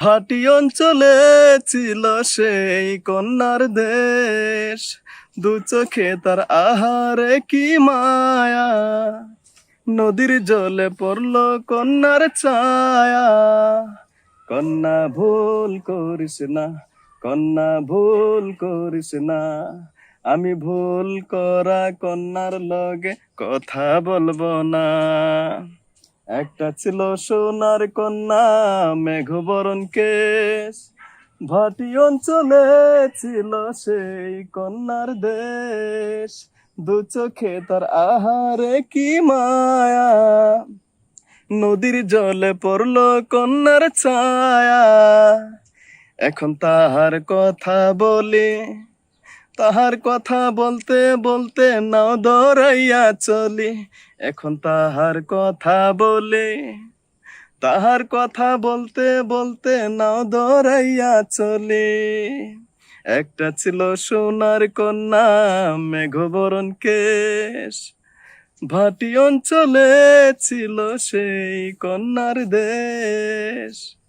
হাটি অঞ্চলে ছিল সেই কন্যার দেশ। দু চোখে তার আহারে কি মায়া। নদীর জলে পড়ল কন্যার ছায়া। কন্যা ভুল করিস না, কন্যা ভুল করিস না। আমি ভুল করা কন্যার লগে কথা বলব না। একটা ছিল সোনার কন্যা মেঘবরণ কেশ। ভাটি অঞ্চলে ছিল সেই কন্যার দেশ। দু চোখে তার আহারে কি মায়া। নদীর জলে পড়ল কন্যার ছায়া। এখন তাহার কথা বলি তাহার কথা বলতে বলতে নাও দৌড়াইয়া চলি। এখন তাহার কথা বলে। তাহার কথা বলতে বলতে নাও দৌড়াইয়া চলে। একটা ছিল সোনার কন্যা মেঘবরণ কেশ। ভাটি অঞ্চলে ছিল সেই কন্যার দেশ।